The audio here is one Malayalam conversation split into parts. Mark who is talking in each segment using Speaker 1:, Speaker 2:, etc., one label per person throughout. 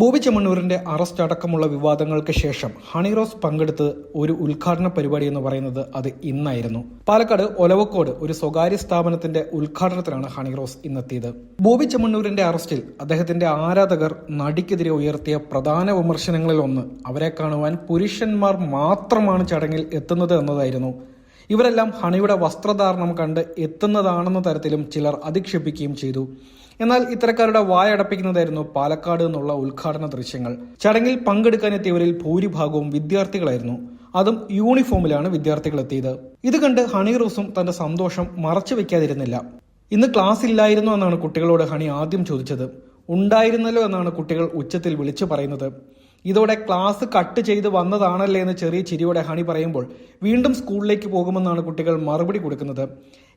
Speaker 1: ബോബി ചെമ്മണ്ണൂരിന്റെ അറസ്റ്റ് അടക്കമുള്ള വിവാദങ്ങൾക്ക് ശേഷം ഹണിറോസ് പങ്കെടുത്ത് ഒരു ഉദ്ഘാടന പരിപാടി എന്ന് പറയുന്നത് അത് ഇന്നായിരുന്നു. പാലക്കാട് ഒലവക്കോട് ഒരു സ്വകാര്യ സ്ഥാപനത്തിന്റെ ഉദ്ഘാടനത്തിലാണ് ഹണിറോസ് ഇന്നെത്തിയത്. ബോബി ചെമ്മണ്ണൂരിന്റെ അറസ്റ്റിൽ അദ്ദേഹത്തിന്റെ ആരാധകർ നടിക്കെതിരെ ഉയർത്തിയ പ്രധാന വിമർശനങ്ങളിൽ ഒന്ന് അവരെ കാണുവാൻ പുരുഷന്മാർ മാത്രമാണ് ചടങ്ങിൽ എത്തുന്നത് എന്നതായിരുന്നു. ഇവരെല്ലാം ഹണിയുടെ വസ്ത്രധാരണം കണ്ട് എത്തുന്നതാണെന്ന തരത്തിലും ചിലർ അധിക്ഷേപിക്കുകയും ചെയ്തു. എന്നാൽ ഇത്തരക്കാരുടെ വായടപ്പിക്കുന്നതായിരുന്നു പാലക്കാട് എന്നുള്ള ഉദ്ഘാടന ദൃശ്യങ്ങൾ. ചടങ്ങിൽ പങ്കെടുക്കാനെത്തിയവരിൽ ഭൂരിഭാഗവും വിദ്യാർത്ഥികളായിരുന്നു. അതും യൂണിഫോമിലാണ് വിദ്യാർത്ഥികൾ എത്തിയത് ഇത് കണ്ട് ഹണി റോസും തന്റെ സന്തോഷം മറച്ചു വെക്കാതിരുന്നില്ല. ഇന്ന് ക്ലാസ് ഇല്ലായിരുന്നു എന്നാണ് കുട്ടികളോട് ഹണി ആദ്യം ചോദിച്ചത്. ഉണ്ടായിരുന്നല്ലോ എന്നാണ് കുട്ടികൾ ഉച്ചത്തിൽ വിളിച്ചു പറയുന്നത്. ഇതോടെ ക്ലാസ് കട്ട് ചെയ്ത് വന്നതാണല്ലേ എന്ന് ചെറിയ ചിരിയോടെ ഹണി പറയുമ്പോൾ വീണ്ടും സ്കൂളിലേക്ക് പോകുമെന്നാണ് കുട്ടികൾ മറുപടി കൊടുക്കുന്നത്.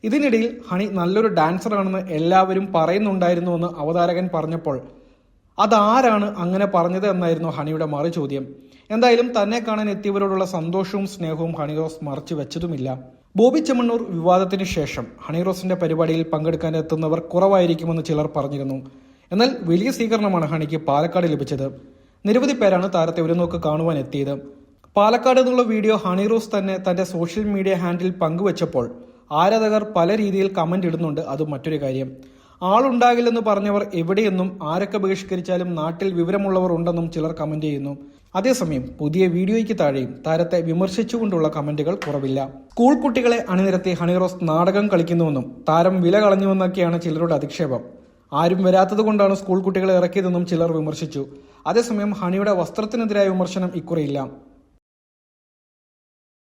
Speaker 1: ഇതിനിടയിൽ ഹണി നല്ലൊരു ഡാൻസർ ആണെന്ന് എല്ലാവരും പറയുന്നുണ്ടായിരുന്നുവെന്ന് അവതാരകൻ പറഞ്ഞപ്പോൾ അതാരാണ് അങ്ങനെ പറഞ്ഞത്? എന്നായിരുന്നു ഹണിയുടെ മറു ചോദ്യം എന്തായാലും തന്നെ കാണാൻ എത്തിയവരോടുള്ള സന്തോഷവും സ്നേഹവും ഹണിറോസ് മറച്ചു വെച്ചതുമില്ല. ബോബി ചെമ്മണ്ണൂർ വിവാദത്തിന് ശേഷം ഹണിറോസിന്റെ പരിപാടിയിൽ പങ്കെടുക്കാൻ എത്തുന്നവർ കുറവായിരിക്കുമെന്ന് ചിലർ പറഞ്ഞിരുന്നു. എന്നാൽ വലിയ സ്വീകരണമാണ് ഹണിക്ക് പാലക്കാട് ലഭിച്ചത്. നിരവധി പേരാണ് താരത്തെ ഒരു നോക്ക് കാണുവാൻ എത്തിയത്. പാലക്കാട് നിന്നുള്ള വീഡിയോ ഹണി റോസ് തന്നെ തന്റെ സോഷ്യൽ മീഡിയ ഹാൻഡിൽ പങ്കുവച്ചപ്പോൾ ആരാധകർ പല രീതിയിൽ കമന്റ് ഇടുന്നുണ്ട്. അത് മറ്റൊരു കാര്യം. ആളുണ്ടാകില്ലെന്ന് പറഞ്ഞവർ എവിടെയെന്നും ആരൊക്കെ ബഹിഷ്കരിച്ചാലും നാട്ടിൽ വിവരമുള്ളവർ ഉണ്ടെന്നും ചിലർ കമന്റ് ചെയ്യുന്നു. അതേസമയം പുതിയ വീഡിയോയ്ക്ക് താഴെയും താരത്തെ വിമർശിച്ചുകൊണ്ടുള്ള കമന്റുകൾ കുറവില്ല. സ്കൂൾ കുട്ടികളെ അണിനിരത്തി ഹണിറോസ് നാടകം കളിക്കുന്നുവെന്നും താരം വില കളഞ്ഞുവെന്നൊക്കെയാണ് ചിലരുടെ അധിക്ഷേപം. ആരും വരാത്തത് കൊണ്ടാണ് സ്കൂൾ കുട്ടികളെ ഇറക്കിയതെന്നും ചിലർ വിമർശിച്ചു. അതേസമയം ഹണിയുടെ വസ്ത്രത്തിനെതിരായ വിമർശനം ഇക്കുറിയില്ല.